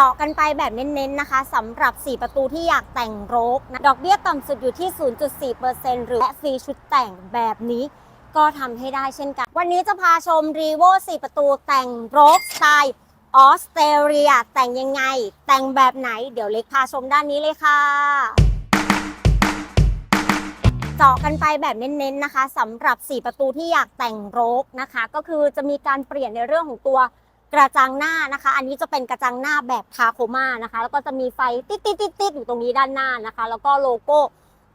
เจาะกันไปแบบเน้นๆนะคะสำหรับ 4 ประตูที่อยากแต่งรกนะดอกเบี้ยต่ำสุดอยู่ที่ 0.4%หรือและฟรีชุดแต่งแบบนี้ก็ทำให้ได้เช่นกัน วันนี้จะพาชมรีโว4 ประตูแต่งรกสไตล์ออสเตรเลียแต่งยังไง แต่งแบบไหนเดี๋ยวเล็กพาชมด้านนี้เลยค่ะเจาะกันไปแบบเน้นๆนะคะสำหรับ 4 ประตูที่อยากแต่งรกนะคะ ก็คือจะมีการเปลี่ยนในเรื่องของตัว กระจังหน้านะคะ อันนี้จะเป็นกระจังหน้าแบบคาโคมานะคะ แล้วก็จะมีไฟติดติดติดติดอยู่ตรงนี้ด้านหน้านะคะ แล้วก็โลโก้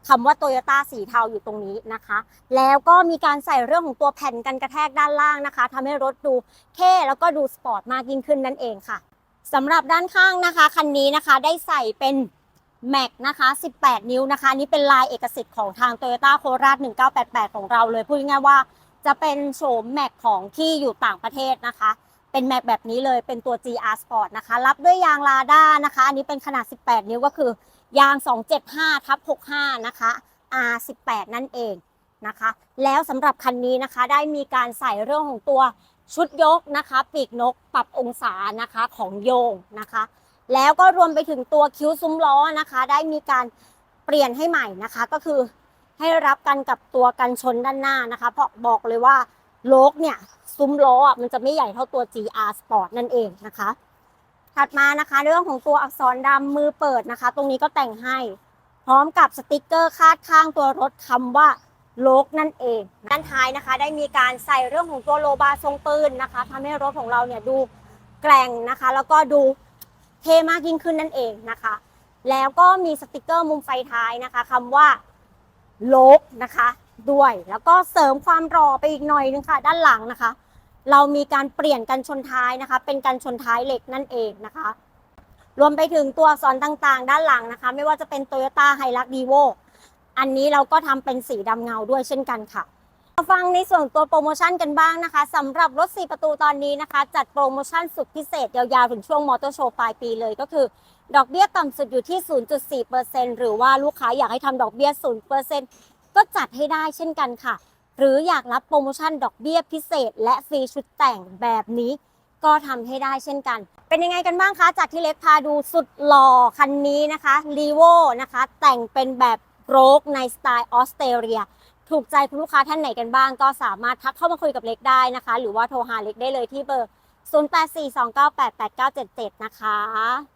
คำว่าโตโยต้าสีเทาอยู่ตรงนี้นะคะ แล้วก็มีการใส่เรื่องของตัวแผ่นกันกระแทกด้านล่างนะคะทำให้รถดูเท่แล้วก็ดูสปอร์ตมากยิ่งขึ้นนั่นเองค่ะสำหรับด้านข้างนะคะคันนี้นะคะได้ใส่เป็นแม็กนะคะ 18 นิ้วนะคะนี่เป็นลายเอกสิทธิ์ของทาง Toyota c o r a 1988 ของเราเลย พูดง่ายๆว่าจะเป็นโฉมแม็กของที่อยู่ต่างประเทศนะคะ เป็นแม็กแบบนี้เลยเป็นตัว GR Sport นะคะ รับด้วยยางลาด้านะคะ อันนี้เป็นขนาด 18 นิ้วก็คือยาง 275ทับ65 นะคะ R18 นั่นเองนะคะ แล้วสำหรับคันนี้นะคะได้มีการใส่เรื่องของตัวชุดยกนะคะ ปีกนกปรับองศานะคะของโยงนะคะ แล้วก็รวมไปถึงตัวคิ้วซุ้มล้อนะคะ ได้มีการเปลี่ยนให้ใหม่นะคะ ก็คือให้รับกันกับตัวกันชนด้านหน้านะคะ เพราะบอกเลยว่าโลกเนี่ย ซุ้มล้ออะมันจะไม่ใหญ่เท่าตัว GR Sport นั่นเองนะคะ ถัดมานะคะเรื่องของตัวอักษรดำมือเปิดนะคะ ตรงนี้ก็แต่งให้ พร้อมกับสติกเกอร์คาดข้างตัวรถคำว่าโลกนั่นเอง ด้านท้ายนะคะ ได้มีการใส่เรื่องของตัวโลบาทรงปืนนะคะทำให้รถของเราเนี่ยดูแกร่งนะคะ แล้วก็ดูเท่มากยิ่งขึ้นนั่นเองนะคะ แล้วก็มีสติกเกอร์มุมไฟท้ายนะคะคำว่าโลกนะคะ ด้วย แล้วก็เสริมความรอไปอีกหน่อยนึงค่ะ ด้านหลังนะคะ เรามีการเปลี่ยนกันชนท้ายนะคะ เป็นกันชนท้ายเหล็กนั่นเองนะคะ รวมไปถึงตัวอักษรต่างๆ ด้านหลังนะคะ ไม่ว่าจะเป็น Toyota h i l u x d e v o อันนี้เราก็ทำเป็นสีดำเงาด้วยเช่นกันค่ะมาฟังในส่วนตัวโปรโมชั่นกันบ้างนะคะสำหรับรถ 4 ประตูตอนนี้นะคะ จัดโปรโมชั่นสุดพิเศษ ยาวๆ ถึงช่วงมอเตอร์โชว์ปลายปีเลยก็คือ ดอกเบี้ยต่ำสุดอยู่ที่ 0.4%หรือว่าลูกค้าอยากให้ทำดอกเบี้ย 0%ก็จัดให้ได้เช่นกันค่ะ หรืออยากรับโปรโมชั่นดอกเบี้ยพิเศษ และฟรีชุดแต่งแบบนี้ ก็ทำให้ได้เช่นกัน เป็นยังไงกันบ้างคะ จากที่เล็กพาดูสุดหล่อคันนี้นะคะรีโวนะคะ แต่งเป็นแบบโรกในสไตล์ออสเตรเลีย ถูกใจคุณลูกค้าท่านไหนกันบ้าง ก็สามารถทักเข้ามาคุยกับเล็กได้นะคะ หรือว่าโทรหาเล็กได้เลยที่เบอร์ 0842988977 นะคะ